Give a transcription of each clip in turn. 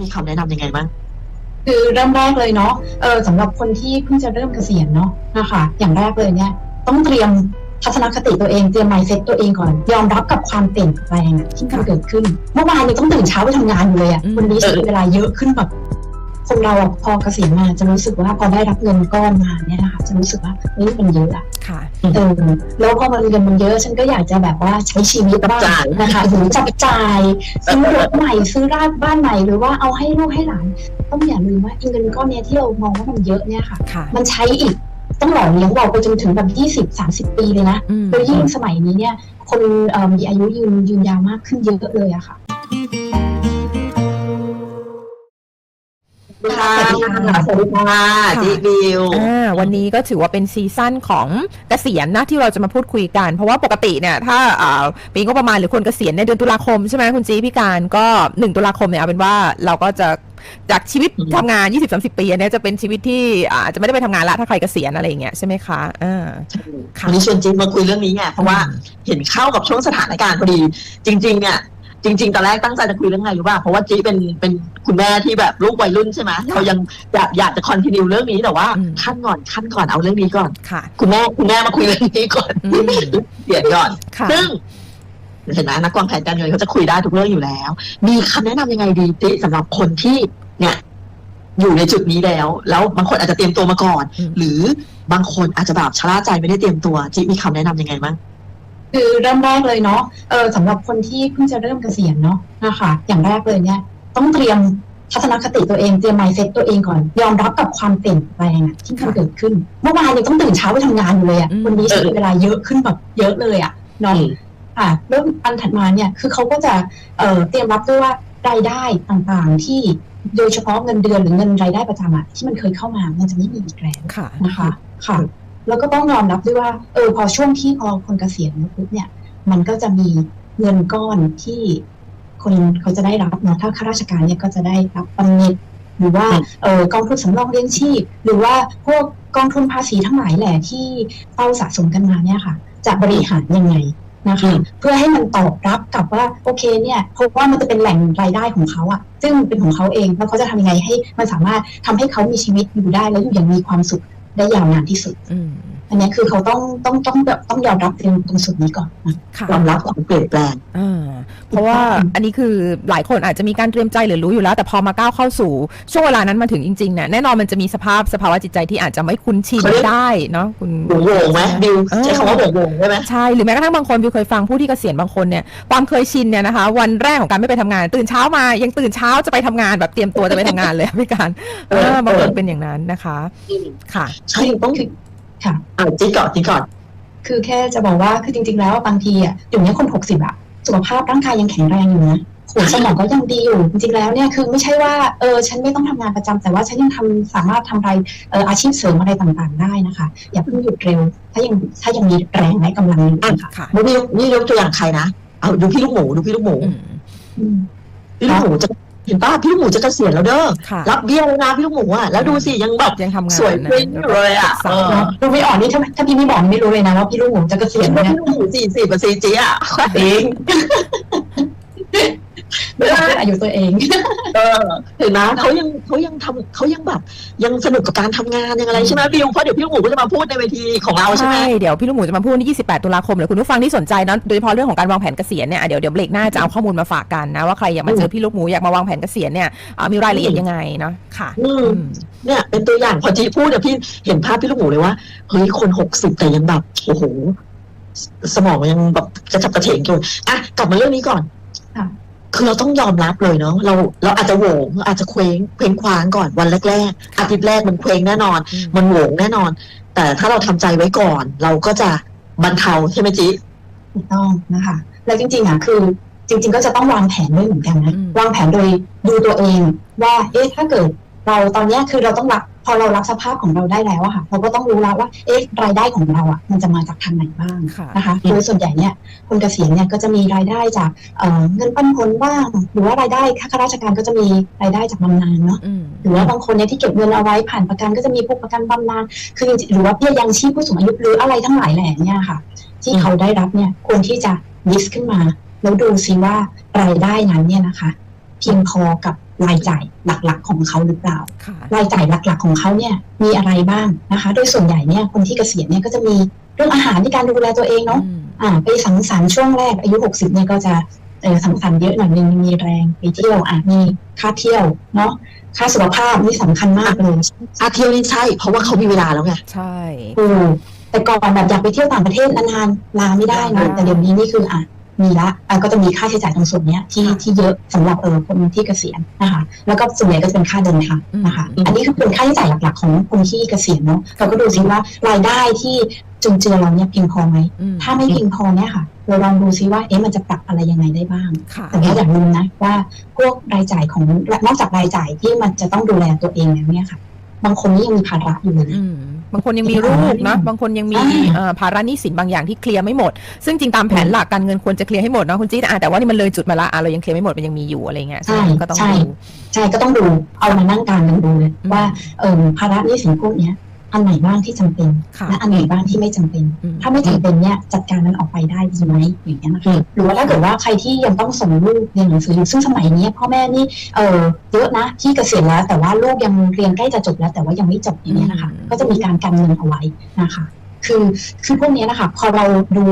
มีคำแนะนำยังไงบ้างคือเริ่มแรกเลยเนาะเออสำหรับคนที่เพิ่งจะเริ่มเกษียณเนาะนะคะ อย่างแรกเลยเนี่ย ต้องเตรียมทัศนคติตัวเองเตรียม mindset ตัวเองก่อน ยอมรับกับความเปลี่ยนแปลงอะที่มันเกิดขึ้น เมื่อวานยังต้องตื่นเช้าไปทำงานอยู่เลยอะอืมวันนี้ใช้เวลาเยอะขึ้นแบบ คนเราอะพอเกษียณมาจะรู้สึกว่าพอได้รับเงินก้อนมาเนี่ยนะคะจะรู้สึกว่าเฮ้ยมันเยอะอะค่ะเออแล้วพอมันเงินมันเยอะฉันก็อยากจะแบบว่าใช้ชีวิตบ้างจับจ่ายนะคะหรือจับจ่ายซื้อรถใหม่ซื้อร้านบ้านใหม่หรือว่าเอาให้ลูกให้หลานต้องอย่าลืมว่าอีเงินก้อนเนี้ยที่เรามองว่ามันเยอะเนี่ยค่ะค่ะ มันใช้อีกต้องหล่อเลี้ยงเราไปจนถึงแบบยี่สิบสามสิบปีเลยนะอืมโดยยิ่งสมัยนี้เนี่ย คนเอ่อมีอายุยืนยืนยาวมากขึ้นเยอะเลยอะค่ะ ค่ะสวัสดีค่ะสวัสดีค่ะจิบิวอ่าวันนี้ก็ถือว่าเป็นซีซั่นของเกษียณนะที่เราจะมาพูดคุยกัน เพราะว่าปกติเนี่ยถ้าอ่าปีงบประมาณหรือคนเกษียณในเดือนตุลาคมใช่ไหมคุณจีพี่การก็ 1 ตุลาคมเนี่ยเอาเป็นว่าเราก็จะจากชีวิตอืมทำงาน 20-30 ปีอันเนี้ยจะเป็นชีวิตที่อ่าจะไม่ได้ไปทำงานละถ้าใครเกษียณอะไรอย่างเงี้ยใช่ไหมคะอ่าค่ะวันนี้ชวนจิบมาคุยเรื่องนี้ไงเพราะว่าเห็นเข้ากับช่วงสถานการณ์พอดี จริง ๆ เนี่ย จริง ๆ ตอนแรกตั้งใจจะคุยเรื่องอะไรรู้ป่ะเพราะว่าจีเป็นเป็นคุณแม่ที่แบบลูกวัยรุ่นใช่ไหมเรายังอยากอยากจะคอนติเนียเรื่องนี้แต่ว่าอืมขั้นก่อนขั้นก่อนเอาเรื่องนี้ก่อนค่ะ คุณแม่คุณแม่มาคุยเรื่องนี้ก่อนอืมเปลี่ยนก่อนค่ะซึ่งเห็นไหมนักวางแผนการเงินเขาจะคุยได้ทุกเรื่องอยู่แล้ว มีคำแนะนำยังไงดีติสำหรับคนที่เนี่ยอยู่ในจุดนี้แล้ว แล้วบางคนอาจจะเตรียมตัวมาก่อนอืมหรือบางคนอาจจะแบบชะล่าใจไม่ได้เตรียมตัวจิมีคำแนะนำยังไงบ้าง คือเริ่มแรกเลยเนาะเออสำหรับคนที่เพิ่งจะเริ่มเกษียณเนาะนะคะ อย่างแรกเลยเนี่ย ต้องเตรียมทัศนคติตัวเองเตรียม mindset ตัวเองก่อน ยอมรับกับความเปลี่ยนแปลงอะที่มันเกิดขึ้น เมื่อวานยังต้องตื่นเช้าไปทำงานอยู่เลยอะอืมวันนี้ใช้เวลาเยอะขึ้นแบบเยอะเลยอะเนาะอืมค่ะเริ่มอันถัดมาเนี่ยคือเขาก็จะเอ่อเตรียมรับด้วยว่ารายได้ต่างๆที่โดยเฉพาะเงินเดือนหรือเงินรายได้ประจำอะที่มันเคยเข้ามามันจะไม่มีอีกแล้วค่ะนะคะ ค่ะ แล้วก็ต้องยอมรับด้วยว่า เออ พอช่วงที่พอคนเกษียณปุ๊บเนี่ย มันก็จะมีเงินก้อนที่คนเขาจะได้รับเนาะถ้าข้าราชการเนี่ยก็จะได้รับบำเหน็จหรือว่าเออกองทุนสำรองเลี้ยงชีพ หรือว่าพวกกองทุนภาษีทั้งหลายแหละที่เต้าสะสมกันมาเนี่ยค่ะ จะบริหารยังไงนะคะเพื่อให้มันตอบรับกับว่าโอเคเนี่ยเพราะว่ามันจะเป็นแหล่งรายได้ของเขาอะซึ่งเป็นของเขาเองแล้วเขาจะทำยังไงให้มันสามารถทำให้เขามีชีวิตอยู่ได้แล้วอยู่อย่างมีความสุข ได้ยาวนานที่สุด อืมอันเนี้ยคือเขาต้องต้องต้องแบบต้องยอมรับตรงตรงส่วนนี้ก่อนนะค่ะยอมรับความเปลี่ยนแปลงอ่าเพราะว่าอันนี้คือหลายคนอาจจะมีการเตรียมใจหรือรู้อยู่แล้ว แต่พอมาก้าวเข้าสู่ ช่วงเวลานั้นมาถึงจริงๆเนี่ยแน่นอนมันจะมีสภาพสภาวะจิตใจที่อาจจะไม่คุ้นชินเขาเรียกได้เนาะคุณโหวงโหวงไหมบิวเออใช้คำว่าโหวงโหวงได้ไหมใช่หรือแม้กระทั่งบางคนบิวเคยฟังผู้ที่เกษียณบางคนเนี่ยความเคยชินเนี่ยนะคะ วันแรกของการไม่ไปทำงาน ตื่นเช้ามายังตื่นเช้าจะไปทำงานแบบเตรียมตัวจะไปทำงานเลยพี่การเออเออบางคนเออเป็นอย่างนั้นนะคะ ค่ะใช่ต้อง คือค่ะอ่าจิก่อนจิก่อน คือแค่จะบอกว่าคือจริง ๆ แล้วบางทีอะอยู่เนี้ยคนหกสิบอะสุขภาพร่างกายยังแข็งแรงอยู่นะหัวสมองก็ยังดีอยู่ จริงๆแล้วเนี่ยคือไม่ใช่ว่าเออฉันไม่ต้องทำงานประจำแต่ว่าฉันยังทำสามารถทำอะไรเอออาชีพเสริมอะไรต่างๆได้นะคะ อย่าเพิ่งหยุดเร็ว ถ้ายังถ้ายังมีแรงและกำลังอยู่ค่ะค่ะนี่นี่ยกตัวอย่างใครนะเอาดูพี่ลูกหมูดูพี่ลูกหมูอืมอืมพี่ลูกหมูจะ เห็นป่ะพี่ลูกหมูจะเกษียณแล้วเด้อค่ะรับเบี้ยแล้วนะพี่ลูกหมูอะแล้วดูสิยังแบบยังทำงานสวยนะปริ้งอยู่เลยอะสาเออเนาะดูไม่ออกนี่ถ้าถ้าพี่ไม่บอกไม่รู้เลยนะว่าพี่ลูกหมูจะเกษีเห็ยณนว่าเนี่ยพี่ลูกหมูสี่สิบกับซีจีอะเอง ไม่บอกเป็นอายุตัวเอง เออเห็นไหมเขายังเขายังทำเขายังแบบ ยังสนุกกับการทำงานยังอะไรใช่ไหมบิวเพราะเดี๋ยวพี่ลูกหมูก็จะมาพูดในเวทีของเราใช่ไหมใช่เดี๋ยวพี่ลูกหมูจะมาพูดวันที่28 ตุลาคมเดี๋ยวคุณผู้ฟังที่สนใจนะโดยเฉพาะเรื่องของการวางแผนเกษียณเนี่ยอะเดี๋ยวเดี๋ยวเบรกหน้าจะเอาข้อมูลมาฝากกันนะว่าใครอยากมาเจอพี่ลูกหมูอยากมาวางแผนเกษียณเนี่ยอ่ามีรายละเอียดยังไงเนาะค่ะอืมอืมเนี่ยเป็นตัวอย่างพอจีพูดเดี๋ยวพี่เห็นภาพพี่ลูกหมูเลยว่าเฮ้ยคนหกสิบแต่ยังแบบโอ้โหสสมองยังแบบกระฉับกระเฉงอยู่อะกลับมาเรื่องนี้ก่อน ค่ะคือเราต้องยอมรับเลยเนาะเราเราอาจจะโหวงอาจจะเคว้งเคว้งคว้างก่อนวันแรกๆอาทิตย์แรกมันเคว้งแน่นอนอืมมันโหวงแน่นอน แต่ถ้าเราทำใจไว้ก่อน เราก็จะบรรเทาใช่ไหมจีถูกต้องนะคะ แล้วจริงๆอะคือจริง ๆ ก็จะต้องวางแผนด้วยเหมือนกันนะอืมวางแผนโดยดูตัวเองว่าเอ๊ะถ้าเกิดเราตอนเนี้ยคือเราต้องรับ พอเรารับสภาพของเราได้แล้วอะค่ะ เราก็ต้องรู้แล้วว่า เอ๊ะรายได้ของเราอะมันจะมาจากทางไหนบ้างค่ะนะคะโดยส่วนใหญ่เนี่ยคนเกษียณเนี่ยก็จะมีรายได้จากเอ่อเงินปันผลบ้าง หรือว่ารายได้ข้าราชการก็จะมีรายได้จากบำนาญเนาะอืมหรือว่าบางคนเนี่ยที่เก็บเงินเอาไว้ผ่านประกันก็จะมีพวกประกันบำนาญคือจริงๆหรือว่าเบี้ยยังชีพผู้สูงอายุหรืออะไรทั้งหลายแหล่เนี่ยค่ะ ที่เขาได้รับเนี่ยควรที่จะ list ขึ้นมา แล้วดูซิว่ารายได้นั้นเนี่ยนะคะ เพียงพอกับ รายจ่ายหลักๆของเขาหรือเปล่าค่ะรายจ่ายหลักๆของเขาเนี่ยมีอะไรบ้างนะคะ โดยส่วนใหญ่เนี่ยคนที่เกษียณเนี่ยก็จะมีเรื่องอาหารในการดูแลตัวเองเนาะอืมอ่าไปสังสรรค์ช่วงแรกอายุ 60เนี่ยก็จะเออสังสรรค์เยอะหน่อยนึงมีแรงไปเที่ยวอะมีค่าเที่ยวเนาะค่าสุขภาพนี่สำคัญมากเลยอาเที่ยวนี่ใช่ เพราะว่าเขามีเวลาแล้วไงใช่อืมแต่ก่อนแบบอยากไปเที่ยวต่างประเทศนานๆลาไม่ได้นะอ่าแต่เดี๋ยวนี้นี่คืออะ มีละอะก็จะมีค่าใช้จ่ายตรงส่วนเนี้ยที่ค่ะที่เยอะสำหรับเออคนที่เกษียณนะคะแล้วก็ส่วนใหญ่ก็จะเป็นค่าเดินทางนะคะอืมอันนี้คือเป็นค่าใช้จ่ายหลักๆของคนที่เกษียณเนาะเราก็ดูซิว่ารายได้ที่จุนเจือเราเนี่ยเพียงพอไหมอืมถ้าไม่เพียงพอเนี่ยค่ะ เราลองดูซิว่าเอ๊ะมันจะปรับอะไรยังไงได้บ้างค่ะแต่ว่าอย่างหนึงนะว่าพวกรายจ่ายของนอกจากรายจ่ายที่มันจะต้องดูแลตัวเองแล้วเนี่ยค่ะ บางคนนี่ยังมีภาระอยู่เลยนะอืม บางคนยังมีลูกนะบางคนยังมีใช่เอ่อภาระหนี้สินบางอย่างที่เคลียร์ไม่หมด ซึ่งจริงตามแผนหลักการเงินควรจะเคลียร์ให้หมดเนาะคุณจี๊ดอะแต่ว่านี่มันเลยจุดมาละอะเรายังเคลียร์ไม่หมดมันยังมีอยู่อะไรเงี้ยใช่ก็ต้องใช่ดูใช่ก็ต้องดูเอามานั่งกลางกันดูเลยอืมว่าเอ่อภาระหนี้สินพวกเนี้ย อันไหนบ้างที่จำเป็นค่ะและอันไหนบ้างที่ไม่จำเป็นอืมถ้าไม่จำเป็นเนี่ยจัดการมันออกไปได้ดีไหมอย่างเงี้ยนะอืคะมหรือว่าถ้าเกิดว่าใครที่ยังต้องส่งลูกเรียนหนังสืออยู่ซึ่งสมัยนี้พ่อแม่นี่เออเยอะนะที่เกษียณแล้ว แต่ว่าลูกยังเรียนใกล้จะจบแล้ว แต่ว่ายังไม่จบอย่างเงี้ยนะคะอืมก็จะมีการกันเงินเอาไว้นะคะ คือคือพวกเนี้ยนะคะพอเราดู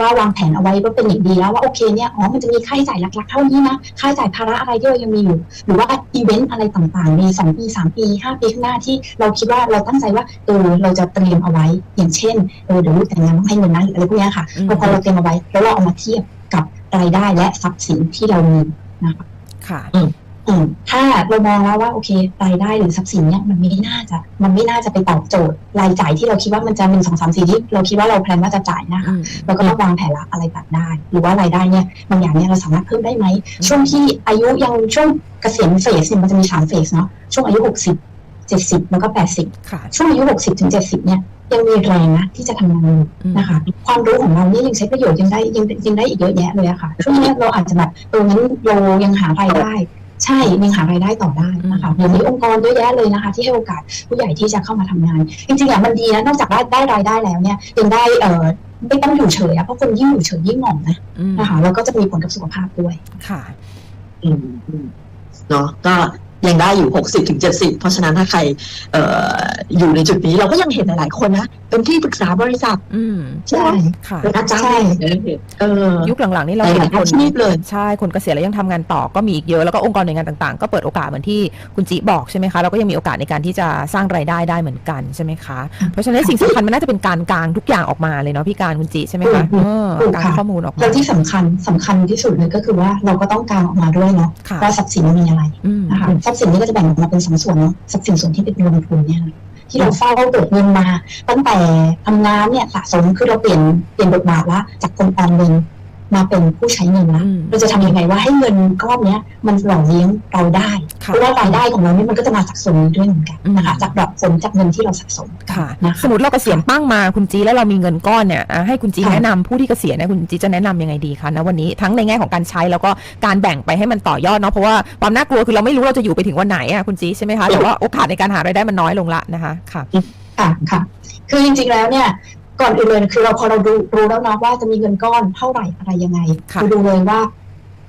ว่าวางแผนเอาไว้ว่าเป็นอย่างดีแล้วว่าโอเคเนี่ยอ๋อมันจะมีค่าใช้จ่ายหลักๆเท่านี้นะค่าใช้จ่ายภาระอะไรที่เรายังมีอยู่ หรือว่าอีเวนต์อะไรต่างๆในสองปีสามปีห้าปีข้างหน้าที่เราคิดว่าเราตั้งใจว่าเออเราจะเตรียมเอาไว้ อย่างเช่นเออเดี๋ยวลูกแต่งงานต้องให้เงินนะหรืออะไรพวกเนี้ยค่ะอืมพอพอเราเตรียมเอาไว้แล้วเราเอามาเทียบกับรายได้และทรัพย์สินที่เรามีนะคะค่ะอืม ถ้าเรามองแล้วว่าโอเครายได้หรือทรัพย์สินเนี่ยมันไม่น่าจะ มันไม่น่าจะไปตอบโจทย์รายจ่ายที่เราคิดว่ามันจะหนึ่งสองสามสี่ที่เราคิดว่าเราแพลนว่าจะจ่ายนะคะอืมเราก็ต้องวางแผนละอะไรตัดได้ หรือว่ารายได้เนี่ยบางอย่างเนี่ยเราสามารถเพิ่มได้ไหมอืมช่วงที่อายุยังช่วงเกษียณเฟสเนี่ยมันจะมีสามเฟสเนาะช่วงอายุหกสิบเจ็ดสิบแล้วก็แปดสิบค่ะช่วงอายุหกสิบถึงเจ็ดสิบเนี่ยยังมีแรงนะที่จะทำงานอยู่อืมนะคะ ความรู้ของเราเนี่ยยังใช้ประโยชน์ยังได้ยังยังได้อีกเยอะแยะเลยอะค่ะช่วงนี้เราอาจจะแบบเอองั้นเรายังหารายได้ ใช่ยังหารายได้ต่อได้นะคะเดี๋ยวนี้องค์กรเยอะแยะเลยนะคะ ที่ให้โอกาสผู้ใหญ่ที่จะเข้ามาทำงาน จริงๆอะมันดีนะนอกจากได้ได้รายได้แล้วเนี่ยยังได้เอ่อไม่ต้องอยู่เฉยอะเพราะคนยิ่งอยู่เฉยยิ่งหมองนะอืมนะคะแล้วก็จะมีผลกับสุขภาพด้วยค่ะ อืมอืมเนาะก็ ยังได้อยู่หกสิบถึงเจ็ดสิบเพราะฉะนั้นถ้าใครเอ่ออยู่ในจุดนี้เราก็ยังเห็นหลายๆคนนะ เป็นที่ปรึกษาบริษัทอืมใช่ไหมค่ะเป็นอาจารย์ใช่เออยุคหลังๆนี่เราหเห็ลายนๆคนอาชีพเลยใช่คนเกษียณแล้วยังทำงานต่อก็มีอีกเยอะแล้วก็องค์กรหน่วยงานต่างๆ ก็เปิดโอกาสเหมือนที่คุณจิบอกใช่ไหมคะเราก็ยังมีโอกาสในการที่จะสร้างรายได้ได้เหมือนกันใช่ไหมคะเพราะฉะนั้นสิ่งสำคัญมันน่าจะเป็นการกลางทุกอย่างออกมาเลยเนาะพี่การคุณจิใช่ไหมคะถูกเออถูกกลางค่ะข้อมูลออกมาแล้วที่สำคัญสำคัญที่สุดเลยก็คือว่าเราก็ต้องการออกมาด้วยเนาะค่ะว่าทรัพย์สินมีอะไรอืมนะคะทรัพย์สินนี้ก็จะแบ่งออกมาเป็นสองส่วนเนาะทรัพย์สินส่วนที่เป็นลงทุนเนี่ยที่เราเฝ้าเกิดเงินมา ตั้งแต่ทำงานเนี่ยสะสมคือเราเปลี่ยนเปลี่ยนบทบาทละจากคนออมเงิน มาเป็นผู้ใช้เงินละอืมเราจะทำยังไงว่าให้เงินก้อนเนี้ยมันหล่อเลี้ยงเราได้ค่ะเพราะว่ารายได้ของเราเนี่ยมันก็จะมาจากส่วนนี้ด้วยเหมือนกันนะคะอืมจากดอกผลจากเงินที่เราสะสมค่ะนะคะสมมติเราเกษียณปั้งมาคุณจีแล้วเรามีเงินก้อนเนี่ยอะให้คุณจีค่ะแนะนำผู้ที่เกษียณเนี่ยคุณจีจะแนะนำยังไงดีคะณวันนี้ทั้งในแง่ของการใช้แล้วก็การแบ่งไปให้มันต่อยอดเนาะเพราะว่าความน่ากลัวคือเราไม่รู้เราจะอยู่ไปถึงวันไหนอะคุณจีใช่ไหมคะแต่ว่าโอกาสในการหารายได้มันน้อยลงละนะคะค่ะค่ะค่ะคือจริงๆแล้วเนี่ย ก่อนอื่นเลยคือเราพอเราดูรู้แล้วเนาะว่าจะมีเงินก้อนเท่าไหร่อะไรยังไงค่ะดูเลยว่า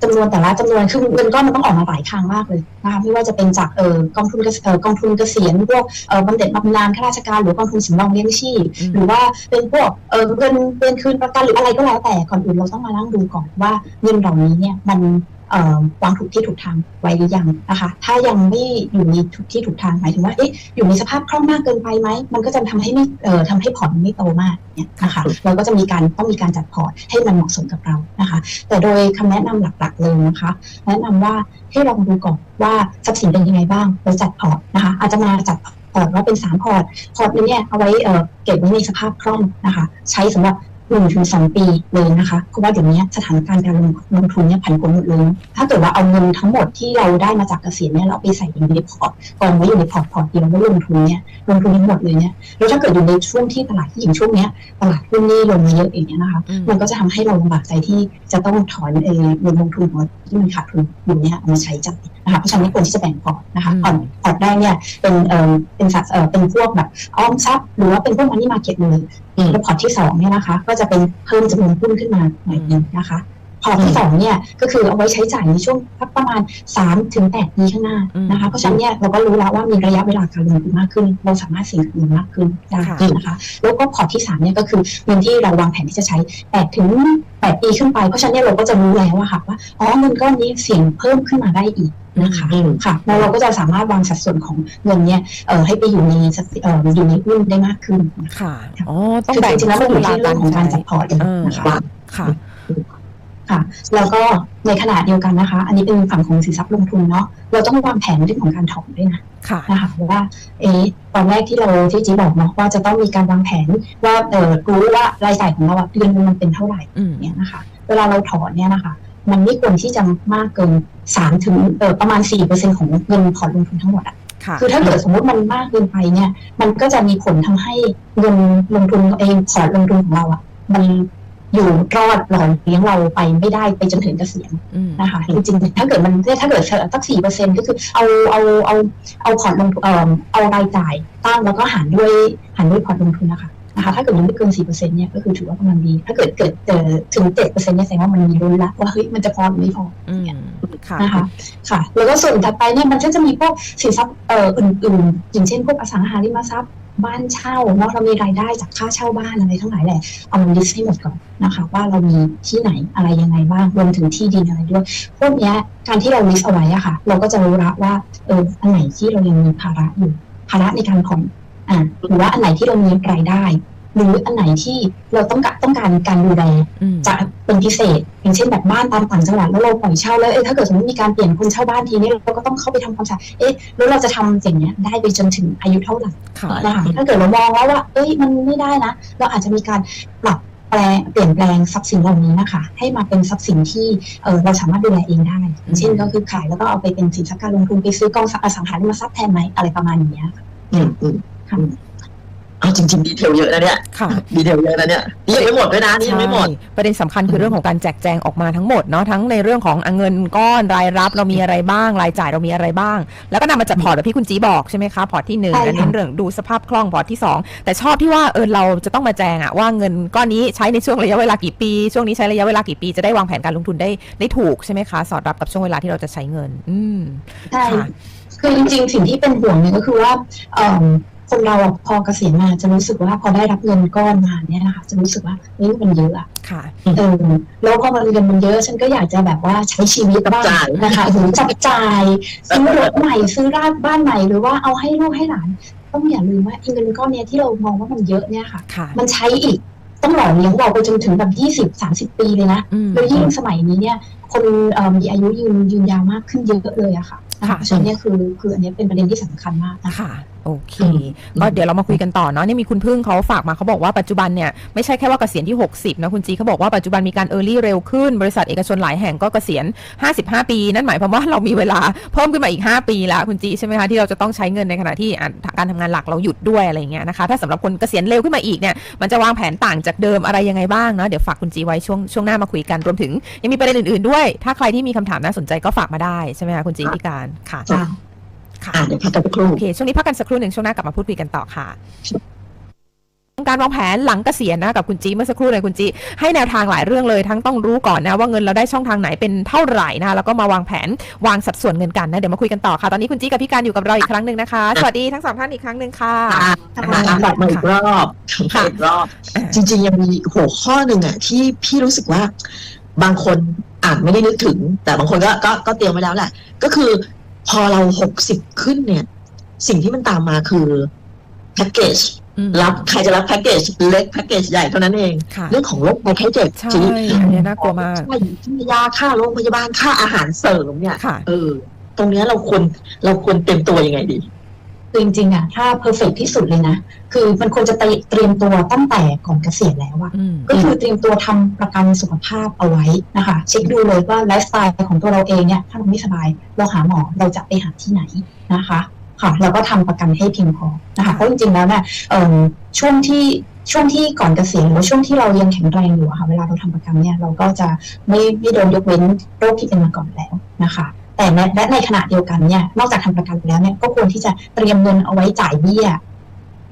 จำนวนแต่ละจำนวนคือเงินก้อนมันต้องออกมาหลายทางมากเลยนะคะไม่ว่าจะเป็นจากเอ่อกองทุนเกษเอ่อกองทุนเกษียณพวกเอ่อบำเหน็จบำนาญข้าราชการหรือกองทุนสำรองเลี้ยงชีพอืมหรือว่าเป็นพวกเออเงินเป็นคืนประกันหรืออะไรก็แล้วแต่ก่อนอื่นเราต้องมานั่งดูก่อนว่าเงินเหล่านี้เนี่ยมันเอ่อ วางถูกที่ถูกทางไว้หรือยังนะคะ ถ้ายังไม่อยู่ในถูกที่ถูกทางหมายถึงว่าเอ๊ะอยู่ในสภาพคล่องมากเกินไปไหมมันก็จะทำให้ไม่เอ่อทำให้พอร์ตมันไม่โตมากเนี่ยนะคะเราก็จะมีการต้องมีการจัดพอร์ตให้มันเหมาะสมกับเรานะคะ แต่โดยคำแนะนำหลักๆเลยนะคะ แนะนำว่าให้ลองดูก่อนว่าทรัพย์สินเป็นยังไงบ้างแล้วจัดพอร์ตนะคะ อาจจะมาจัดพอร์ตว่าเป็นสามพอร์ต พอร์ตหนึงเนี่ยเอาไว้เอ่อเก็บไว้ในสภาพคล่องนะคะ ใช้สำหรับ หนึ่งถึงสองปีเลยนะคะเพราะว่าเดี๋ยวนี้สถานการณ์การลงลงทุนเนี่ยผันผวนหมดเลยถ้าเกิดว่าเอาเงินทั้งหมดที่เราได้มาจากเกษียณเนี่ยเราไปใส่อยู่ในพอร์ตกองไว้อยู่ในพอร์ตพอร์ตเดียวแล้วลงทุนเนี่ยลงทุนทั้งหมดเลยเนี่ยแล้วถ้าเกิดอยู่ในช่วงที่ตลาดที่อย่างช่วงเนี้ยตลาดหุ้นนี่ลงมาเยอะอย่างเงี้ยนะคะอืมมันก็จะทำให้เราลำบากใจที่จะต้องถอนเออเงินลงทุนของเราที่มันขาดทุนอยู่เนี่ยเอามาใช้จ่ายนะคะเพราะฉะนั้นควรที่จะแบ่งพอร์ตนะคะอืมพอร์ตพอร์ตแรกเนี่ยเป็นเออเป็นสัดเออเป็นพวกแบบออมทรัพย์หรือว่าเป็นพวกมันนี่มาเก็ตเลย อืมแล้วพอร์ตที่สองเนี่ยนะคะ ก็จะเป็นเพิ่มจำนวนหุ้นขึ้นมาหน่อยนึงนะคะ พอร์ตที่สองเนี่ยก็คือเอาไว้ใช้จ่ายในช่วงสักประมาณ3ถึง8ปีข้างหน้าอืมนะคะเพราะฉะนั้นเนี่ยเราก็รู้แล้วว่ามีระยะเวลาการลงทุนมากขึ้น เราสามารถเสี่ยงเงินมากขึ้นได้ค่ะนะคะแล้วก็พอร์ตที่สามเนี่ยก็คือเงินที่เราวางแผนที่จะใช้8ถึง8ปีขึ้นไปเพราะฉะนั้นเนี่ยเราก็จะรู้แล้วอะค่ะว่าอ๋อเงินก้อนนี้เสี่ยงเพิ่มขึ้นมาได้อีกนะคะอืมค่ะแล้วเราก็จะสามารถวางสัดส่วนของเงินเนี่ยเอ่อให้ไปอยู่ในสัดเอ่ออยู่ในหุ้นได้มากขึ้นนะคะค่ะอ๋อต้องคือแบ่งจริงๆแล้วมันอยู่ที่เรื่องของการจัดใช้พอร์ตเองเออนะคะว่าค่ะค่ะ แล้วก็ในขณะเดียวกันนะคะ อันนี้เป็นฝั่งของสินทรัพย์ลงทุนเนาะเราต้องวางแผนเรื่องของการถอนด้วยนะค่ะนะคะว่าเอะตอนแรกที่เราที่จีบอกเนาะว่าจะต้องมีการวางแผนว่าเออรู้ว่ารายจ่ายของเราอะเดือนนึงมันเป็นเท่าไหร่อืมเนี่ยนะคะ เวลาเราถอนเนี่ยนะคะ มันไม่ควรที่จะมากเกินสามถึงเออประมาณสี่เปอร์เซ็นของเงินพอร์ตลงทุนทั้งหมดอะค่ะคือถ้าเกิดสมมติมันมากเกินไปเนี่ย มันก็จะมีผลทำให้เงินลงทุนเองพอร์ตลงทุนของเราอะมัน อยู่รอดหล่อเลี้ยงเราไปไม่ได้ไปจนถึงเกษียณอืมนะคะจริงๆถ้าเกิดมันถ้าเกิดสักสี่เปอร์เซ็นก็คือเอาเอาเอาเอาพอร์ตลงทุนเอ่อเอารายจ่ายตั้งแล้วก็หารด้วยหารด้วยพอร์ตลงทุนนะคะนะคะถ้าเกิดมันไม่เกินสี่เปอร์เซ็นเนี่ยก็คือถือว่ากำลังดี ถ้าเกิดเกิดเอ่อถึงเจ็ดเปอร์เซ็นเนี่ยแสดงว่ามันมีลุ้นละว่าเฮ้ยมันจะพอหรือไม่พออืมค่ะนะคะค่ะ แล้วก็ส่วนถัดไปเนี่ยมันก็จะมีพวกสินทรัพย์เอ่ออื่นๆ อย่างเช่นพวกอสังหาริมทรัพย์ บ้านเช่าเนาะเรามีรายได้จากค่าเช่าบ้านอะไรทั้งหลายแหละเอามาลิสต์ให้หมดก่อนนะคะ ว่าเรามีที่ไหนอะไรยังไงบ้างรวมถึงที่ดินอะไรด้วยพวกนี้การที่เราลิสต์เอาไว้อะค่ะ เราก็จะรู้ละว่าเอออันไหนที่เรายังมีภาระอยู่ภาระในการผ่อนอ่าหรือว่าอันไหนที่เรามีรายได้ หรืออันไหนที่เราต้องการต้องการการดูแลอืมจะเป็นพิเศษ อย่างเช่นแบบบ้านตามต่างจังหวัดแล้วเราปล่อยเช่าแล้วเอ๊ะถ้าเกิดสมมติมีการเปลี่ยนคนเช่าบ้านทีนี้เราก็ต้องเข้าไปทำความสะอาดเอ๊ะแล้วเราจะทำอย่างเนี้ยได้ไปจนถึงอายุเท่าไหร่ค่ะนะคะถ้าเกิดเรามองแล้วว่า เอ้ยมันไม่ได้นะเราอาจจะมีการปรับแปลงเปลี่ยนแปลงทรัพย์สินเหล่านี้นะคะ ให้มาเป็นทรัพย์สินที่เออเราสามารถดูแลเองได้อย่างเช่นก็คือขายแล้วก็เอาไปเป็นสินทรัพย์การลงทุนไปซื้อกองอสังหาริมทรัพย์แทนไหมอะไรประมาณนี้ค่ะอืมอืมค่ะอืม เอาจริงๆดีเทลเยอะนะเนี่ยค่ะ ดีเทลเยอะนะเนี่ยนี่ยังไม่หมดด้วยนะนี่ยังไม่หมด ใช่ประเด็นสำคัญคือเรื่องของการแจกแจงออกมาทั้งหมดเนาะทั้งในเรื่องของอะเงินก้อนรายรับเรามีอะไรบ้าง รายจ่ายเรามีอะไรบ้าง แล้วก็นำมาจัดพอร์ตแบบที่คุณจีบอกใช่ไหมคะพอร์ตที่หนึ่งใช่ค่ะ อันนี้เรื่องดูสภาพคล่องพอร์ตที่สองแต่ชอบที่ว่าเออเราจะต้องมาแจงอะว่าเงินก้อนนี้ใช้ในช่วงระยะเวลากี่ปีช่วงนี้ใช้ระยะเวลากี่ปีจะได้วางแผนการลงทุนได้ได้ถูกใช่ไหมคะสอดรับกับช่วงเวลาที่เราจะใช้เงิน อืม ใช่ ค่ะ คือจริงๆ สิ่งที่เป็นห่วงเนี่ยก็คือว่าเอิ่ม คนเราอะพอเกษียณมาจะรู้สึกว่าพอได้รับเงินก้อนมาเนี่ยนะคะจะรู้สึกว่าเฮ้ยมันเยอะอะค่ะเออแล้วพอมันเงินมันเยอะ ฉันก็อยากจะแบบว่าใช้ชีวิตบ้างจับจ่ายนะคะหรือจับจ่ายซื้อรถใหม่ซื้อร้านบ้านใหม่หรือว่าเอาให้ลูกให้หลานต้องอย่าลืมว่าไอ้เงินก้อนเนี้ยที่เรามองว่ามันเยอะเนี่ยค่ะค่ะ มันใช้อีกต้องหล่อเลี้ยงเราไปจนถึงแบบยี่สิบสามสิบปีเลยนะอืมแล้วยิ่งสมัยนี้เนี่ยคนเอ่อมีอายุยืนยืนยาวมากขึ้นเยอะเลยอะค่ะนะคะค่ะเพราะฉะนั้นเนี่ยคือคืออันเนี้ยเป็นประเด็นที่สำคัญมากนะคะค่ะ โอเคอืมก็เดี๋ยวเรามาคุยกันต่อเนาะนี่มีคุณพึ่งเขาฝากมาเขาบอกว่าปัจจุบันเนี่ยไม่ใช่แค่ว่าเกษียณที่ 60 นะคุณจีเขาบอกว่าปัจจุบันมีการเออร์ลี่เร็วขึ้น บริษัทเอกชนหลายแห่งก็เกษียณ 55 ปี นั่นหมายความว่าเรามีเวลาเพิ่มขึ้นมาอีก 5 ปีละคุณจีใช่ไหมคะที่เราจะต้องใช้เงินในขณะที่อะการทำงานหลักเราหยุดด้วยอะไรอย่างเงี้ยนะคะถ้าสำหรับคนเกษียณเร็วขึ้นมาอีกเนี่ยมันจะวางแผนต่างจากเดิมอะไรยังไงบ้างเนาะเดี๋ยวฝากคุณจีไว้ช่วงช่วงหน้ามาคุยกันรวมถึงยังมีประเด็นอื่นๆด้วย ถ้าใครที่มีคำถามน่าสนใจก็ฝากมาได้ใช่ไหมคะคุณจีพี่การค่ะจ้ะ ค่ะอ่าเดี๋ยวพักกันสักครู่ โอเคช่วงนี้พักกันสักครู่หนึ่งช่วงหน้ากลับมาพูดคุยกันต่อค่ะ การวางแผนหลังเกษียณนะกับคุณจีเมื่อสักครู่เลยคุณจีให้แนวทางหลายเรื่องเลย ทั้งต้องรู้ก่อนนะว่าเงินเราได้ช่องทางไหนเป็นเท่าไหร่นะแล้วก็มาวางแผนวางสัดส่วนเงินกันนะเดี๋ยวมาคุยกันต่อค่ะ ตอนนี้คุณจีกับพี่การอยู่กับเราอีกครั้งหนึ่งนะคะ สวัสดีทั้งสองท่านอีกครั้งหนึ่งค่ะอะมาอัดมาอีกรอบมาอีกรอบอ่าจริงๆ ยังมีหัวข้อหนึ่งอะที่พี่รู้สึกว่า บางคนอาจไม่ได้นึกถึง แต่บางคนก็ก็ก็เตรียมไว้แล้วแหละ ก็คือ พอเราหกสิบขึ้นเนี่ย สิ่งที่มันตามมาคือแพ็กเกจอืมรับใครจะรับแพ็กเกจเล็กแพ็กเกจใหญ่เท่านั้นเองค่ะเรื่องของโรคภัยไข้เจ็บใช่จีอันเนี้ยน่ากลัวมากค่ายาค่าโรงพยาบาลค่าอาหารเสริมเนี่ยค่ะเออ ตรงเนี้ยเราควรเราควรเตรียมตัวยังไงดี คือจริงๆอะถ้าเพอร์เฟกที่สุดเลยนะ คือมันควรจะเตรียมตัวตั้งแต่ก่อนเกษียณแล้วอะอืมก็คือเตรียมตัวทำประกันสุขภาพเอาไว้นะคะเช็คดูเลยว่าไลฟ์สไตล์ของตัวเราเองเนี่ยถ้าเราไม่สบายเราหาหมอเราจะไปหาที่ไหนนะคะค่ะเราก็ทำประกันให้เพียงพอนะคะเพราะจริงๆแล้วเนี่ยเอิ่มช่วงที่ช่วงที่ก่อนเกษียณหรือว่าช่วงที่เรายังแข็งแรงอยู่อะค่ะเวลาเราทำประกันเนี่ยเราก็จะไม่ไม่โดนยกเว้นโรคที่เป็นมาก่อนแล้วนะคะ แต่ในและในขณะเดียวกันเนี่ย นอกจากทำประกันแล้วเนี่ยก็ควรที่จะเตรียมเงินเอาไว้จ่ายเบี้ย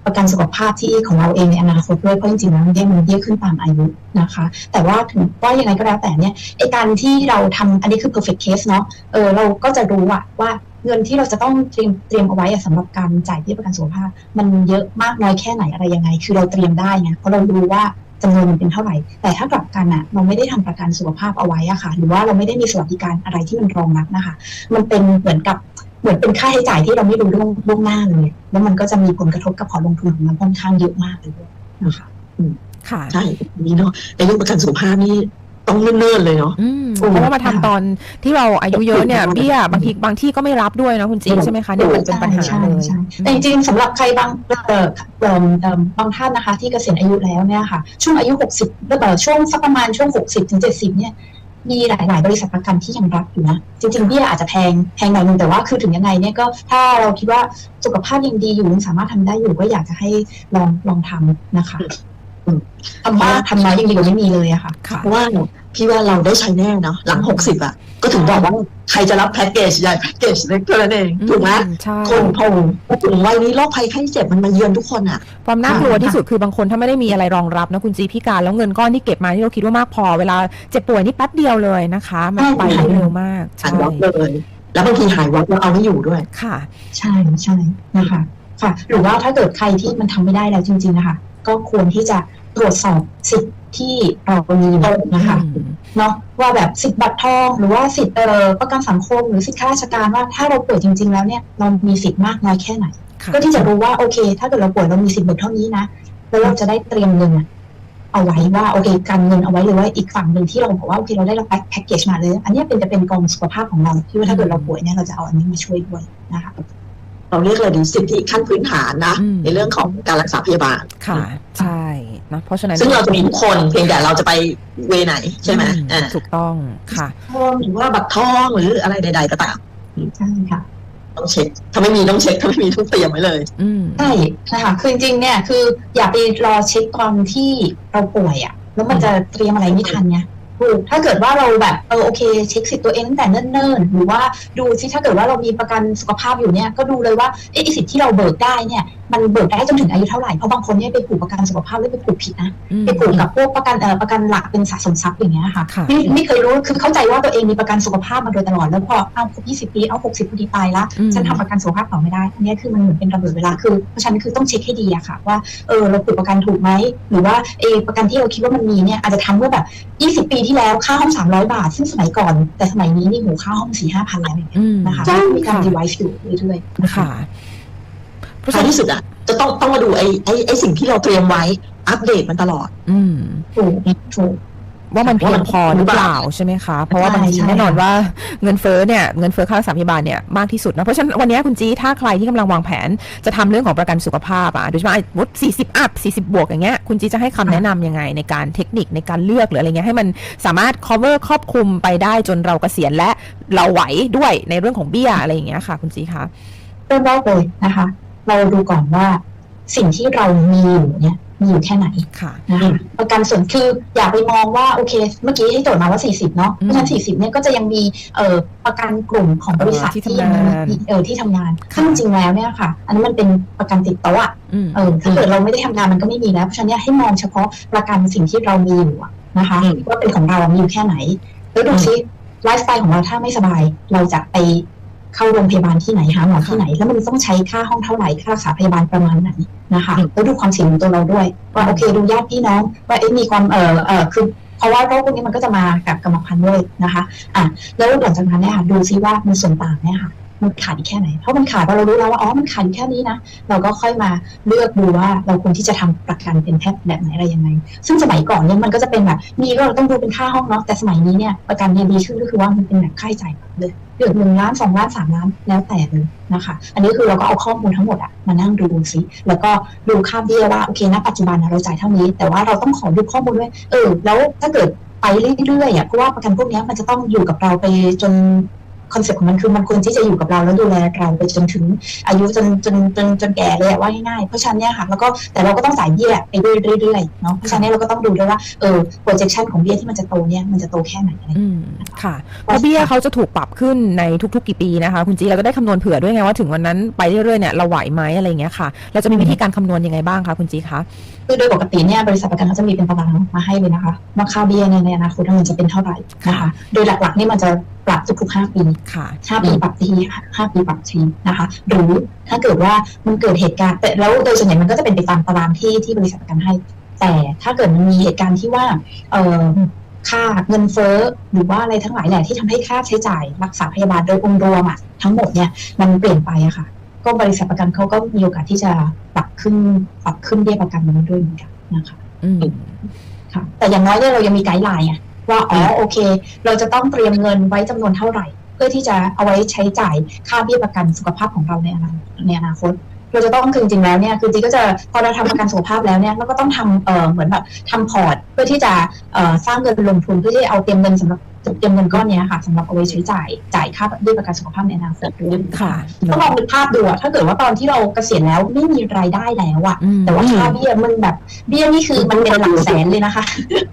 ประกันสุขภาพที่ของเราเองในอนาคตด้วยเพราะจริงๆแล้วมันเบี้ยมันเบี้ยขึ้นตามอายุนะคะ แต่ว่าถึงว่ายังไงก็แล้วแต่เนี่ยไอการที่เราทำอันนี้คือ perfect case เนาะเออเราก็จะรู้อะว่าเงินที่เราจะต้องเตรียมเตรียมเอาไว้อะสำหรับการจ่ายเบี้ยประกันสุขภาพ มันเยอะมากน้อยแค่ไหนอะไรยังไง คือเราเตรียมได้ไงเพราะเรารู้ว่า จำนวนมันเป็นเท่าไหร่ แต่ถ้ากลับกันอะเราไม่ได้ทำประกันสุขภาพเอาไว้อะค่ะ หรือว่าเราไม่ได้มีสวัสดิการอะไรที่มันรองรับนะคะ มันเป็นเหมือนกับเหมือนเป็นค่าใช้จ่ายที่เราไม่รู้ล่วงล่วงหน้าเลย แล้วมันก็จะมีผลกระทบกับพอร์ตลงทุนของเราค่อนข้างเยอะมากเลยด้วยนะคะค่ะใช่นี่เนาะในเรื่องประกันสุขภาพนี่ต้องเนิ่นๆเลยเนาะอืมโอ้ เพราะว่ามาทำตอนที่เราอายุเยอะเนี่ยอืมเบี้ยบางทีบางที่ก็ไม่รับด้วยนะคุณจีใช่ไหมคะเนี่ยมันเป็นปัญหาใช่เลย ใช่แต่จริงๆสำหรับใครบางเอ่อเอ่อเอ่อบางท่านนะคะ ที่เกษียณอายุแล้วเนี่ยค่ะ ช่วงอายุ 60แล้วแบบช่วงสักประมาณช่วง 60ถึง70 เนี่ย มีหลาย ๆ บริษัทประกันที่ยังรับอยู่นะ จริงๆเบี้ยอาจจะแพงแพงหน่อยนึงแต่ว่าคือถึงยังไงเนี่ยก็ถ้าเราคิดว่าสุขภาพยังดีอยู่ยังสามารถทำได้อยู่ก็อยากจะให้ลองลองทำนะคะอืมทำมากทำน้อยยังดีกว่าไม่มีเลยอะค่ะค่ะเพราะว่า พี่ว่าเราได้ใช้แน่เนาะหลังหกสิบอะ ก็ถึงบอกว่าใครจะรับแพ็กเกจใหญ่แพ็กเกจเล็กเท่านั้นเองถูกไหมอืใช่คนโทถึงวัยนี้โรคภัยไข้เจ็บมันมาเยือนทุกคนอะ ความน่ากลัวที่สุดคือบางคนถ้าไม่ได้มีอะไรรองรับนะคุณจีพิการแล้วเงินก้อนที่เก็บมาที่เราคิดว่ามากพอเวลาเจ็บป่วยนี่แป๊บเดียวเลยนะคะ มันไปได้เร็วมากหาใช่ยวับเลยแล้วบางทีหายวับแล้วเอาไม่อยู่ด้วยค่ะ ใช่ใช่นะคะ ค่ะ หรือว่าถ้าเกิดใครที่มันทำไม่ได้แล้วจริง ๆนะคะก็ควรที่จะตรวจสอบสิทธิ์ ที่เรามีอยู่นะคะอืมเนาะว่าแบบสิทธิ์บัตรทอง หรือว่าสิทธิ์เอ่อประกันสังคมหรือสิทธิข้าราชการว่าถ้าเราป่วยจริง ๆ แล้วเนี่ยเรามีสิทธิ์มากน้อยแค่ไหนค่ะก็ที่จะรู้ว่าโอเค ถ้าเกิดเราป่วยเรามีสิทธิ์เบิกเท่านี้นะแล้วเราจะได้เตรียมเงินอะเอาไว้ว่าโอเคการเงินเอาไว้หรือว่าอีกฝั่งหนึ่งที่เราบอกว่าโอเคเราได้รับแพ็กเกจมาเลย อันเนี้ยเป็นจะเป็นกองสุขภาพของเราที่ว่าถ้าเกิดเราป่วยเนี่ยเราจะเอาอันนี้มาช่วยด้วยนะคะเราเรียกอะไรดีสิทธิขั้นพื้นฐานนะอืมในเรื่องของการรักษาพยาบาลค่ะใช่ นะเพราะฉะนั้นซึ่งเราจะมีทุกคนเพียงแต่เราจะไปเวไหนใช่ไหมอือ่าถูกต้องค่ะทองหรือว่าบัตรทองหรืออะไรใด ๆ ก็ตามใช่ค่ะต้องเช็คถ้าไม่มีต้องเช็คถ้าไม่มีต้องเตรียมไว้เลยอืมใช่นะคะคือจริงๆเนี่ยคืออย่าไปรอเช็คตอนที่เราป่วยอะ่ะ แล้วมันจะเตรียมอะไรไม่ทันไงถูกถ้าเกิดว่าเราแบบเออโอเคเช็คสิทธิ์ตัวเองตั้งแต่เนิ่นๆหรือว่าดูซิถ้าเกิดว่าเรามีประกันสุขภาพอยู่เนี่ยก็ดูเลยว่าเอะไอ้สิทธิ์ที่เราเบิกได้เนี่ย มันเบิกได้จนถึงอายุเท่าไหร่ เพราะบางคนเนี่ยไปผูกประกันสุขภาพแล้วไปผูกผิดนะ ไปผูกกับพวกประกันเอ่อประกันหลักเป็นสะสมทรัพย์อย่างเงี้ยค่ะค่ะ ไม่ไม่เคยรู้คือเข้าใจว่าตัวเองมีประกันสุขภาพมาโดยตลอด แล้วพอเอาครบ20ปีเอา60ปีตายละอืมฉันทำประกันสุขภาพต่อไม่ได้อันเนี้ยคือมันเหมือนเป็นระเบิดเวลาคือเพราะฉะนันคือต้องเช็คให้ดีอะค่ะ ว่าเออเราผูกประกันถูกไหมหรือว่าเออประกันที่เราคิดว่ามันมีเนี่ยอาจจะทำเมื่อแบบ20ปีที่แล้วค่าห้อง300บาท ซึ่งสมัยก่อน แต่สมัยนี้นี่โหค่าห้อง4 5พันแล้วอย่างเงี้ยอืมนะคะใช่มีการค่ะดีไวซ์อยู่เรื่อยๆนะคะค่ะ เพราะฉะท้ายนั้นที่สุดอะจะต้องต้องมาดูไอ้ไอ้ไอ้สิ่งที่เราเตรียมไว้ อัปเดตมันตลอด อืมถูกถูกว่ามันเพียงพอหรือเปล่าใช่ไหมคะ เพราะว่าบางทีใช่แน่นอนค่ะว่าเงินเฟ้อเนี่ยเงินเฟ้อค่ารักษาพยาบาลเนี่ยมากที่สุดนะ เพราะฉะนั้นวันนี้คุณจีถ้าใครที่กำลังวางแผนจะทำเรื่องของประกันสุขภาพอะโดยเฉพาะมุด40อัพ40บวกอย่างเงี้ยคุณจีจะให้คำแนะนำยังไงในการเทคนิคในการเลือกหรืออะไรเงี้ยให้มันสามารถ cover ครอบคลุมไปได้จนเราเกษียณและเราไหวด้วยในเรื่องของเบี้ยอะไรอย่างเงี้ยค่ะ คุณจีคะเริ่มแรกเลยนะคะ เราดูก่อนว่าสิ่งที่เรามีอยู่เนี่ยมีอยู่แค่ไหนค่ะนะคะประกันส่วนคืออย่าไปมองว่าโอเค เมื่อกี้ให้โจทย์มาว่า 40 เนาะเพราะฉะนั้น 40 เนี่ยก็จะยังมีเอ่อประกันกลุ่มของบริษัทเออที่ที่ทำยังงานมีเออที่ทำงานค่ะซึ่งจริงๆแล้วเนี่ยค่ะ อันนั้นมันเป็นประกันติดโต๊ะอะอืมเออถ้าเกิดเราไม่ได้ทำงานมันก็ไม่มีแล้วเพราะฉะนั้นเนี่ยให้มองเฉพาะประกันสิ่งที่เรามีอยู่อะนะคะอืมว่าเป็นของเรามีอยู่แค่ไหนแล้วดูซิไลฟ์สไตล์ของเราถ้าไม่สบาย เราจะไป เข้าโรงพยาบาลที่ไหนหาหมอที่ไหน แล้วมันต้องใช้ค่าห้องเท่าไหร่ค่ารักษาพยาบาลประมาณไหนนะคะอืมแล้วดูความเสี่ยงของตัวเราด้วย ว่าโอเคดูญาติพี่น้องว่าเอ๊ะมีความเอ่อเอ่อคือเพราะว่าโรคพวกนี้มันก็จะมากับกรรมพันธุ์ด้วยนะคะอะแล้วหลังจากนั้นเนี่ยค่ะดูซิว่ามันส่วนต่างเนี่ยค่ะมันขาดอีกแค่ไหน เพราะมันขาดพอเรารู้แล้วว่าอ๋อ มันขาดอยู่แค่นี้นะ เราก็ค่อยมาเลือกดูว่าเราควรที่จะทำประกันเป็นแพทย์แบบไหนอะไรยังไง ซึ่งสมัยก่อนเนี่ยมันก็จะเป็นแบบมีก็เราต้องดูเป็นค่าห้องเนาะ แต่สมัยนี้เนี่ยประกันเนี่ยดีขึ้นก็คือว่ามันเป็นแบบค่าใช้จ่ายเลยเกือบหนึ่งล้านสองล้านสามล้านแล้วแต่เลยนะคะ อันนี้คือเราก็เอาข้อมูลทั้งหมดอะมานั่งดูซิแล้วก็ดูค่าเบี้ยว่าโอเคณปัจจุบันเราจ่ายเท่านี้ แต่ว่าเราต้องขอดูข้อมูลด้วย เออ แล้วถ้าเกิดไปเรื่อยๆอะเพราะว่าประกันพวกนี้มันจะต้องอยู่กับเราไปจน คอนเซ็ปต์ของมันคือมันควรที่จะอยู่กับเราแล้วดูแลเราไปจนถึงอายุจนจนจนจนแก่เลยว่าง่ายๆเพราะฉะนั้นเนี่ยค่ะแล้วก็แต่เราก็ต้องจ่ายเบี้ยไปเรื่อยๆเนาะเพราะฉะนั้นเราก็ต้องดูด้วยว่าเออ projection ของเบี้ยที่มันจะโตเนี่ยมันจะโตแค่ไหนอะไรอย่างเงี้ยอืมค่ะเพราะเบี้ยเขาจะถูกปรับขึ้นในทุกๆ กี่ปีนะคะ คุณจีเราก็ได้คำนวณเผื่อด้วยไงว่าถึงวันนั้นไปเรื่อยๆเนี่ยเราไหวไหมอะไรเงี้ยค่ะ เราจะมีวิธีการคำนวณยังไงบ้างคะคุณจีคะคือโดยปกติเนี่ยบริษัทประกันเขาจะมีเป็นตารางมาให้เลยนะคะว่าค่าเบี้ยเนี่ยในอนาคตมันจะเป็นเท่าไหร่นะคะ โดยหลักๆนี่มันจะปรับทุกๆห้าปีค่ะห้าปีปรับทีห้าปีปรับทีนะคะ หรือถ้าเกิดว่ามันเกิดเหตุการณ์แต่แล้วโดยส่วนใหญ่มันก็จะเป็นไปตามตารางที่ที่บริษัทประกันให้ แต่ถ้าเกิดมันมีเหตุการณ์ที่ว่าเอ่อค่าเงินเฟ้อหรือว่าอะไรทั้งหลายแหละที่ทำให้ค่าใช้จ่ายรักษาพยาบาลโดยองค์รวมอะทั้งหมดเนี่ยมันเปลี่ยนไปอะค่ะ ก็บริษัทประกันเขาก็มีโอกาสที่จะปรับขึ้นปรับขึ้นเบี้ยประกันนั้นด้วยเหมือนกันนะคะอืมค่ะ แต่อย่างน้อยเนี่ยเรายังมีไกด์ไลน์ไงว่าอ๋อโอเค เราจะต้องเตรียมเงินไว้จำนวนเท่าไหร่ เพื่อที่จะเอาไว้ใช้จ่ายค่าเบี้ยประกันสุขภาพของเราในอนาในอนาคตเราจะต้องคือจริงๆแล้วเนี่ยคือจีก็จะพอเราทำประกันสุขภาพแล้วเนี่ยเราก็ต้องทำเอ่อเหมือนแบบทำพอร์ต เพื่อที่จะเอ่อสร้างเงินลงทุนเพื่อที่จะเอาเตรียมเงินสำหรับ เตรียมเงินก้อนเนี้ยค่ะสำหรับเอาไว้ใช้จ่ายจ่ายค่าเบี้ยประกันสุขภาพในอนาคตด้วยค่ะต้องลองนึกภาพดูอะถ้าเกิดว่าตอนที่เราเกษียณแล้วไม่มีรายได้แล้วอะอืมแต่ว่าค่าเบี้ยมันแบบเบี้ยนี่คือมันเป็นหลักแสนเลยนะคะ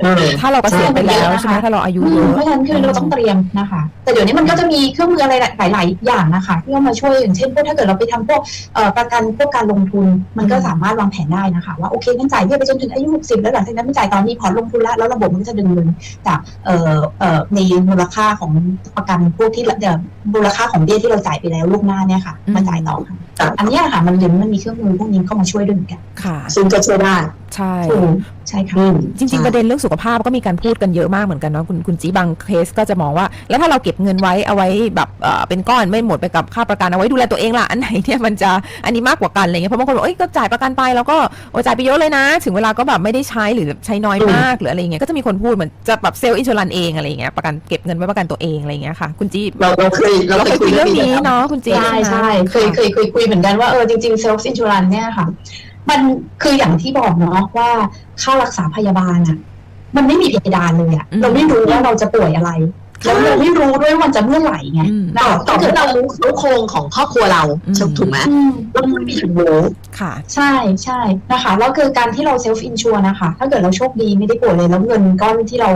เออถ้าเราเกษียณไปแล้วใช่ไหมถ้าเราอายุเยอืมอะเพราะฉะนั้นคือเราต้องเตรียมนะคะ แต่เดี๋ยวนี้มันก็จะมีเครื่องมืออะไรหลาย ๆ อย่างนะคะที่เอามาช่วยอย่างเช่นพวกถ้าเกิดเราไปทำพวกเอ่อประกันพวกการลงทุน มันก็สามารถวางแผนได้นะคะว่าโอเคงั้นจ่ายเบี้ยไปจนถึงอายุ60แล้วหลังจากนั้นไม่จ่ายตอนนี้พอร์ตลงทุนแล้วแล้วระบบมันก็จะดึงเงินจากเอ่อเอ่อในมูลค่าของประกันพวกที่เดี๋ยวมูลค่าของเบี้ยที่เราจ่ายไปแล้วล่วงหน้าเนี่ยค่ะมาจ่ายต่อค่ะครับอันเนี้ยค่ะมันเดี๋ยวนี้มันมีเครื่องมือพวกนี้เข้ามาช่วยด้วยเหมือนกันค่ะซึ่งก็ช่วยได้ ใช่ถูกใช่ค่ะอืมจริง ๆ ประเด็นเรื่องสุขภาพก็มีการพูดกันเยอะมากเหมือนกันเนาะคุณคุณจีบางเคสก็จะมองว่า แล้วถ้าเราเก็บเงินไว้เอาไว้แบบเอ่อเป็นก้อนไม่หมดไปกับค่าประกันเอาไว้ดูแลตัวเองล่ะอันไหนเนี่ยมันจะอันนี้มากกว่ากันอะไรเงี้ยเพราะบางคนบอกเอ้ยก็จ่ายประกันไปแล้วก็โอ้จ่ายไปเยอะเลยนะ ถึงเวลาก็แบบไม่ได้ใช้หรือใช้น้อยมากหรืออะไรเงี้ยก็จะมีคนพูดเหมือนจะแบบเซลล์อินชูรันเองอะไรเงี้ยประกันเก็บเงินไว้ประกันตัวเองอะไรเงี้ยค่ะ คุณจีเราเราเคยเราเราเคยคุยเรื่องนี้แล้วเนาะคุณจีใช่ไหมใช่เคยเคยเคยคุยเหมือนกันว่าเออจริงๆ self insurance เนี่ยค่ะ มันคืออย่างที่บอกเนาะว่าค่ารักษาพยาบาลอะมันไม่มีเพดานเลยอะเราไม่รู้ว่าเราจะป่วยอะไรแล้วเราไม่รู้ด้วยว่ามันจะเมื่อไหร่ไงอืมต่อต่อให้เรารู้รู้โครงของครอบครัวเราอืมถูกไหมอืมเราไม่มีทางรู้ค่ะ ใช่ใช่นะคะ แล้วคือการที่เรา self insure นะคะ ถ้าเกิดเราโชคดีไม่ได้ป่วยเลยแล้วเงินก้อนที่เรา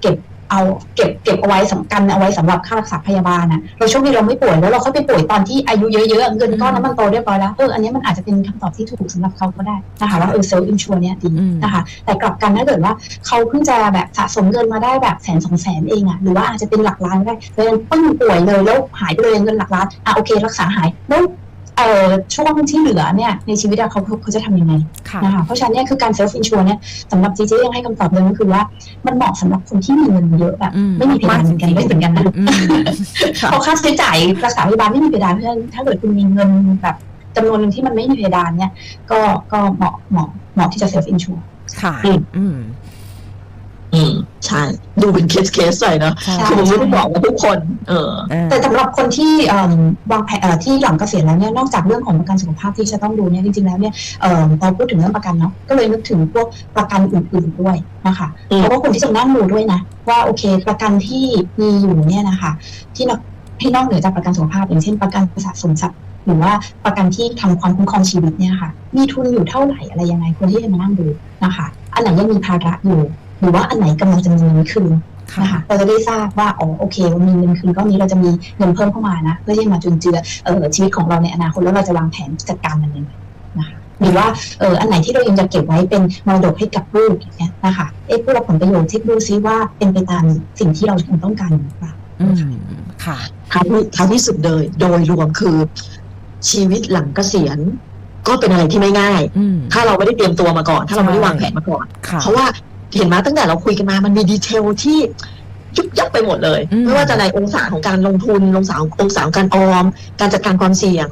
เก็บ เอาเก็บเก็บเอาไว้สำคัญเอาไว้สำหรับค่ารักษาพยาบาลน่ะเราโชคดีเราไม่ป่วยแล้วเราค่อยไปป่วยตอนที่อายุเยอะๆเงินก้อนนั้นมันโตเรียบร้อยแล้วเอออันนี้มันอาจจะเป็นคำตอบที่ถูกสำหรับเขาก็ได้นะคะว่าเออ self insure เนี่ยดีอืมนะคะแต่กลับกันถ้าเกิดว่าเขาเพิ่งจะแบบสะสมเงินมาได้แบบแสนสองแสนเองอะหรือว่าอาจจะเป็นหลักล้านก็ได้เลยปึ้งป่วยเลยแล้วหายไปเลยเงินหลักล้านอะโอเค รักษาหายแล้ว เอ่อช่วงที่เหลือเนี่ยในชีวิตอะเขาเขาเขาจะทำยังไงค่ะนะคะเพราะฉะนั้นเนี่ยคือการเซลฟ์อินชัวเนี่ยสำหรับจีเจยังให้คำตอบเลยก็คือว่า มันเหมาะสำหรับคนที่มีเงินเยอะแบบอืมไม่มีเพดานเหมือนกันไม่เหมือนกันนะอืมค่ะเพราะค่าใช้จ่ายรักษาพยาบาลไม่มีเพดานเพราะฉะนั้นถ้าเกิดคุณมีเงินแบบจำนวนหนึ่งที่มันไม่มีเพดานเนี่ย ก็ก็เหมาะเหมาะเหมาะที่จะเซลฟ์อินชัวค่ะอืม อืมอืมใช่ ดูเป็นเคสเคสๆหน่อยเนาะใช่คือผมไม่ได้บอกว่าทุกคน เอออ่าแต่สำหรับคนที่เอิ่มวางแผนเอ่อที่หลังเกษียณแล้วเนี่ยนอกจากเรื่องของประกันสุขภาพที่จะต้องดูเนี่ยจริงๆแล้วเนี่ยเอ่อพอพูดถึงเรื่องประกันเนาะก็เลยนึกถึงพวกประกันอื่นๆด้วยนะคะอืมเพราะว่าคนที่จะนั่งดูด้วยนะ ว่าโอเค ประกันที่มีอยู่เนี่ยนะคะ ที่นอกที่นอกเหนือจากประกันสุขภาพ อย่างเช่นประกันสะสมทรัพย์หรือว่าประกันที่ทำความคุ้มครองชีวิตเนี่ยค่ะ มีทุนอยู่เท่าไหร่อะไรยังไงคนที่จะมานั่งดูนะคะ อันไหนยังมีภาระอยู่ หรือว่าอันไหนกำลังจะมีเงินคืนค่ะนะคะเราจะได้ทราบว่าอ๋อโอเคเรามีเงินคืนก้อนนี้เราจะมีเงินเพิ่มเข้ามานะเพื่อที่จะมาจุนเจือเอ่อชีวิตของเราในอนาคตแล้วเราจะวางแผนจัดการมันยังไงนะคะหรือว่าเอออันไหนที่เรายังจะเก็บไว้เป็นมรดกให้กับลูกอย่างเงี้ยนะคะเอ๊ะผู้รับผลประโยชน์เช็คดูซิว่าเป็นไปตามสิ่งที่เราคงต้องการหรือเปล่าอืมค่ะท้ายที่ท้ายที่สุดเลยโดยรวมคือ ชีวิตหลังเกษียณก็เป็นอะไรที่ไม่ง่ายอืมถ้าเราไม่ได้เตรียมตัวมาก่อน ถ้าเราไม่ได้วางแผนมาก่อนค่ะเพราะว่า เห็นมาตั้งแต่เราคุยกันมามันมีดีเทลที่ยุบยับไปหมดเลย อืม ไม่ว่าจะในองศาของการลงทุนองศาองศาของการออม การจัดการความเสี่ยง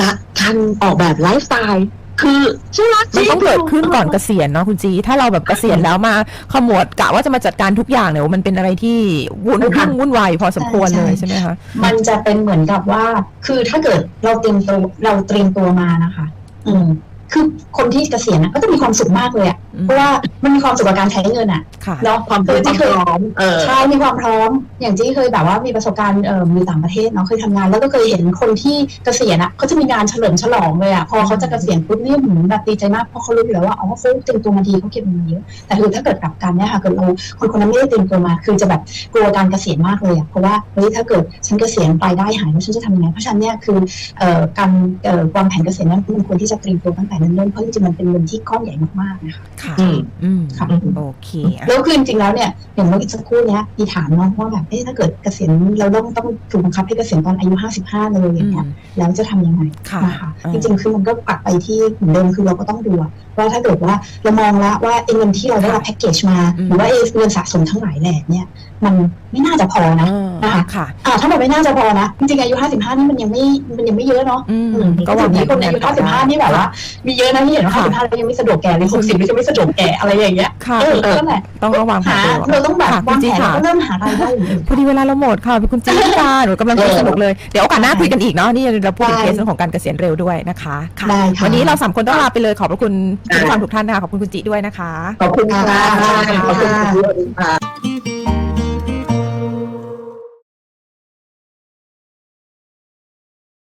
การการออกแบบไลฟ์สไตล์คือใช่ไหมมันต้องเกิดขึ้นก่อนเกษียณเนาะคุณจี ถ้าเราแบบเกษียณแล้วมาขมวดกะว่าจะมาจัดการทุกอย่างเนี่ยมันเป็นอะไรที่วุ่นวุ่นวุ่นวายพอสมควรเลยใช่ไหมคะ มันจะเป็นเหมือนกับว่า คือถ้าเกิดเราเตรียมตัวเราเตรียมตัวมานะคะ อืม คือคนที่เกษียณนะก็จะมีความสุขมากเลยอะอืมเพราะว่ามันมีความสุขกับการใช้เงินอะค่ะเนาะความคือที่ที่เคยพร้อมเออใช่มีความพร้อม อย่างที่เคยแบบว่ามีประสบการณ์เอ่ออยู่ต่างประเทศเนาะเคยทำงาน แล้วก็เคยเห็นคนที่เกษียณอะเขาจะมีงานเฉลิมฉลองเลยอะพอเขาจะเกษียณปุ๊บเนี่ยหืมแบบดีใจมากเพราะเขารู้อยู่แล้วว่าอ๋อเขาเตรียมตัวมาดีเขาเก็บเงินมาเยอะแต่คือถ้าเกิดกลับกันเนี่ยค่ะเกิดเราคนคนนั้นไม่ได้เตรียมตัวมาคือจะแบบกลัวการเกษียณมากเลยอะเพราะว่าเฮ้ยถ้าเกิดฉันเกษียณรายได้หายแล้วฉันจะทำยังไงเพราะฉะนั้นเนี่ยคือเอ่อการเอ่อวางแผนเกษียณนั้นมันควรที่จะเตรียมตัวตั้งแต่เนิ่นๆเพราะจริงๆมันเป็นเงินที่ก้อนใหญ่มากๆนะคะค่ะอืมอืมค่ะโอเคอะแล้วคือจริงๆแล้วเนี่ยอย่างเมื่อสักครู่เนี้ยมีถามเนาะว่าแบบเอ๊ะถ้าเกิดเกษียณเราต้องต้องถูกบังคับให้เกษียณตอนอายุ55เลยอย่างเงี้ยแล้วจะทำยังไงค่ะนะคะอ่าจริงๆคือมันก็กลับไปที่เหมือนเดิมคือเราก็ต้องดูอะ ว่าถ้าเกิดว่าเรามองแล้วว่าไอ้เงินที่เราได้รับแพ็กเกจมาอืมหรือว่าไอ้เงินสะสมทั้งหลายแหล่เนี่ย มันไม่น่าจะพอนะเออนะคะค่ะอ่าถ้ามันไม่น่าจะพอนะ จริงๆอายุ55นี่มันยังไม่มันยังไม่เยอะเนาะอืมอืมก็วางแผนคนอายุ55นี่แบบว่ามีเยอะนะที่เห็นว่าค่ะ55แล้วยังไม่สะดวกแก่เลย60แล้วจะไม่สะดวกแก่อะไรอย่างเงี้ยค่ะเออนั่นแหละต้องระวังแผนหาตัวเราต้องแบบค่ะวางคุณแผจิ๊นค่ะแล้วก็เริ่มหารายได้อย่างอื่นพอดีเวลาเราหมดค่ะเป็นคุณจิ๊กค่ะหนูกำลังคุยสนุกเลยเดี๋ยวโอกาสหน้าคุยกันอีกเนาะนี่เราพูดถึงได้เคสเรื่องของการเกษียณเร็วด้วยนะคะค่ะได้ค่ะวันนี้เราสามคนต้องลาไปเลยขอบพระคุณค่ะผู้ฟังทุกท่านนะคะขอบคุณคุณจิด้วยนะคะ ขอบคุณค่ะค่ะขอบคุณค่ะ